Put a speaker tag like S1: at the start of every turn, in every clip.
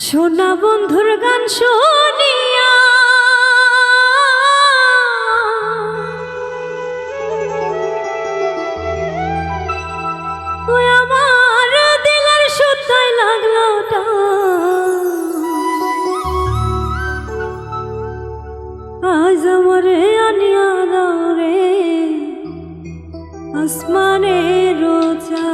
S1: সোনা বন্ধুর গান শুনিয়া আমার দিলার শুদ্ধায় লাগল আজ আমারে আনিয়া দাও রে, আসমানে রোজা।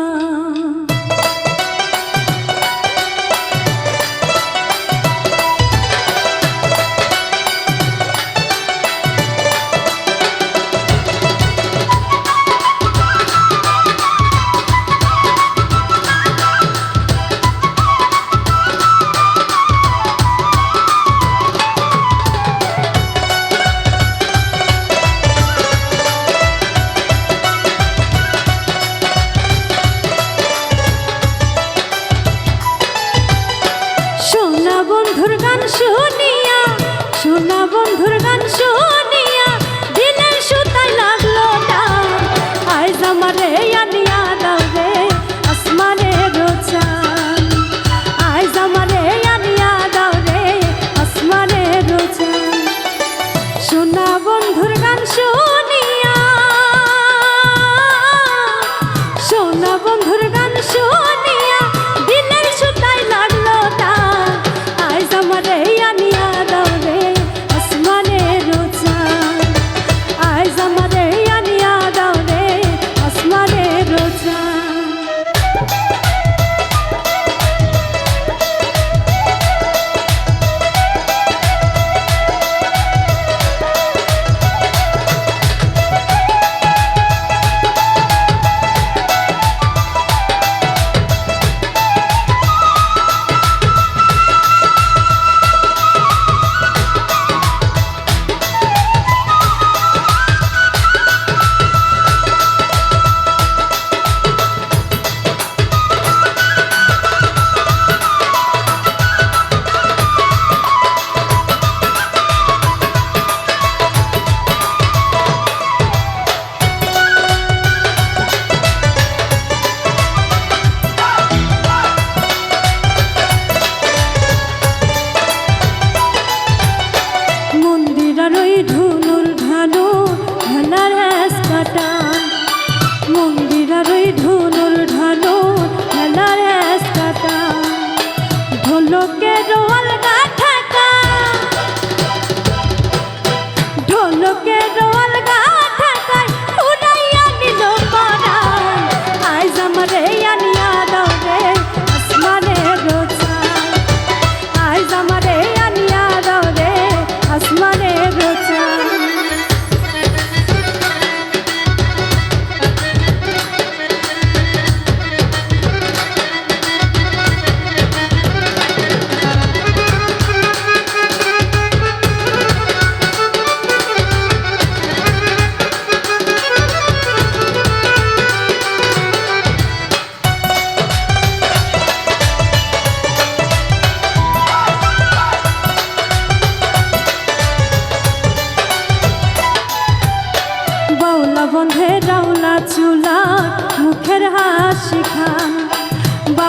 S1: now Pedro.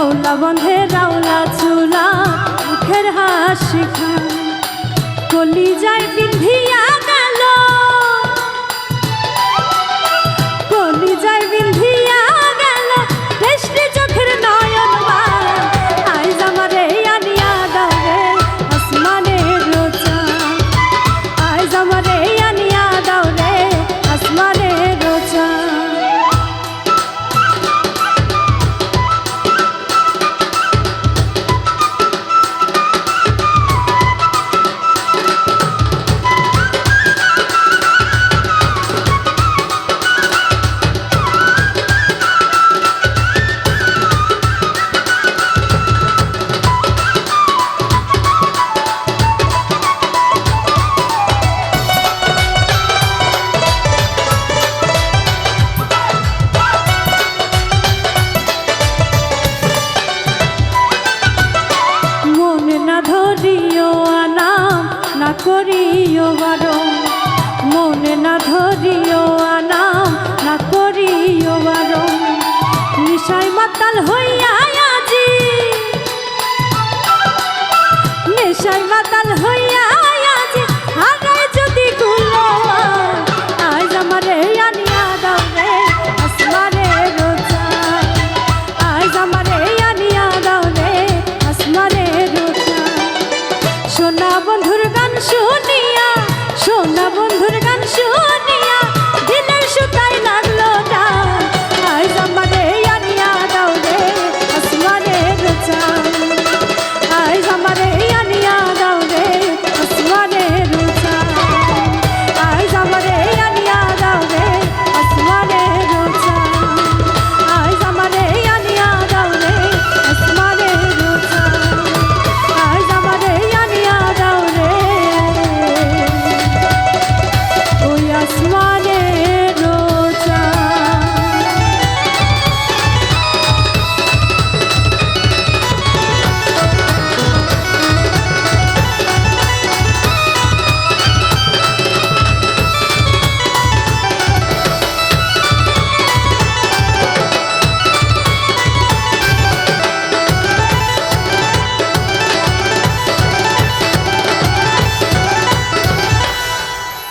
S1: শ্যাওলা বন্ধে রাওলা চুলা মুখের হাসি খায়। কলি যায় পিন্ধিয়া করিও বারণ মনে না ধরিও আনাম না করিও বারণ নিশায় মাতাল হইয়া বন্ধুর গান শুনিয়া